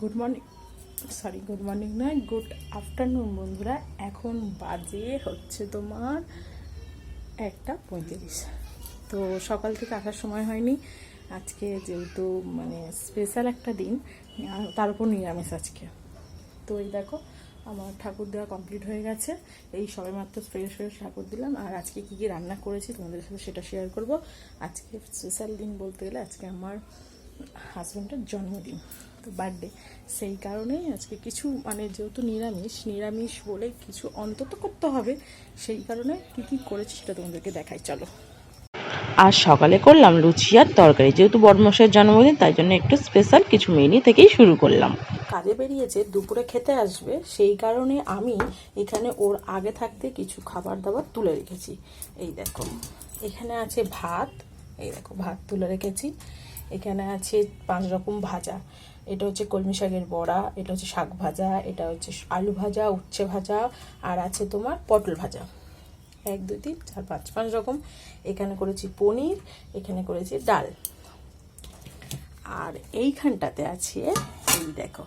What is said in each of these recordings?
Good morning sorry good morning নয় good afternoon বন্ধুরা। এখন বাজে হচ্ছে তোমার একটা পঁয়ত্রিশ। তো সকাল থেকে আসার সময় হয়নি। আজকে যেহেতু মানে স্পেশাল একটা দিন তার উপর নিরামিষ আজকে। তো এই দেখো, আমার ঠাকুর দেওয়া কমপ্লিট হয়ে গেছে। এই সবে মাত্র ফ্রেশ ফ্রেশ ঠাকুর দিলাম। আর আজকে কী কী রান্না করেছি তোমাদের সাথে সেটা শেয়ার করব। আজকে স্পেশাল দিন বলতে গেলে আজকে আমার হাজব্যান্ডের জন্মদিন। তো বার্থডে সেই কারণেই আজকে কিছু মানে যেহেতু নিরামিষ নিরামিষ বলে কিছু অন্তত করতে হবে সেই কারণে কী কী করেছি সেটা তোমাদেরকে দেখাই চলো। আর সকালে করলাম লুচি আর তরকারি যেহেতু বড়মশের জন্মদিন তাই জন্য একটু স্পেশাল কিছু মেনি থেকেই শুরু করলাম। কাজে বেরিয়েছে দুপুরে খেতে আসবে সেই কারণে আমি এখানে ওর আগে থাকতে কিছু খাবার দাবার তুলে রেখেছি। এই দেখো এখানে আছে ভাত এই দেখো ভাত তুলে রেখেছি। এখানে আছে পাঁচ রকম ভাজা। এটা হচ্ছে কলমি শাকের বড়া, এটা হচ্ছে শাক ভাজা, এটা হচ্ছে আলু ভাজা, উচ্ছে ভাজা, আর আছে তোমার পটল ভাজা। এক, দুই, তিন, চার, পাঁচ পাঁচ রকম। এখানে করেছি পনির, এখানে করেছি ডাল। আর এইখানটাতে আছে, এই দেখো,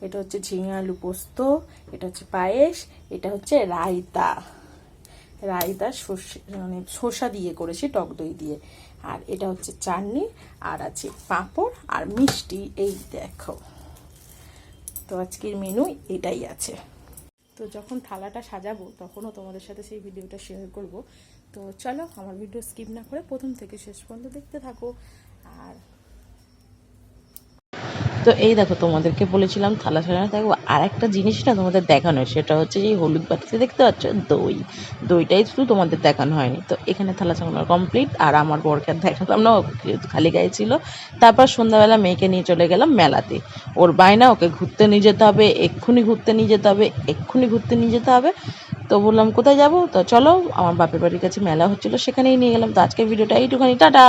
এটা হচ্ছে ঝিঙে আলু পোস্ত, এটা হচ্ছে পায়েস, এটা হচ্ছে রায়তা। রায়তা সর্ষে মানে শসা দিয়ে করেছি, টক দই দিয়ে। আর এটা হচ্ছে চাটনি, আর আছে পাঁপড় আর মিষ্টি। এই দেখো। তো আজকের মেনু এটাই আছে। তো যখন থালাটা সাজাবো, তখনও তোমাদের সাথে সেই ভিডিওটা শেয়ার করব। তো চলো, আমার ভিডিও স্কিপ না করে প্রথম থেকে শেষ পর্যন্ত দেখতে থাকো। আর তো এই দেখো, তোমাদেরকে বলেছিলাম থালা সাজানো থাকব আর একটা জিনিস না তোমাদের দেখানো সেটা হচ্ছে যে হলুদ বাটিতে দেখতে পাচ্ছ? দই। দইটাই শুধু তোমাদের দেখানো হয়নি। তো এখানে থালা সাজানো কমপ্লিট আর আমার বরকে আর দেখাতাম না খালি গায়ে ছিল। তারপর সন্ধ্যাবেলা মেয়েকে নিয়ে চলে গেলাম মেলাতে। ওর বায়না, ওকে ঘুরতে নিয়ে যেতে হবে, এক্ষুনি ঘুরতে নিয়ে যেতে হবে, এক্ষুনি ঘুরতে নিয়ে যেতে হবে। তো বললাম, কোথায় যাব? তো চলো, আমার বাপের বাড়ির কাছে মেলা হচ্ছিল, সেখানেই নিয়ে গেলাম। তো আজকে ভিডিওটা এইটুখানি, টাটা!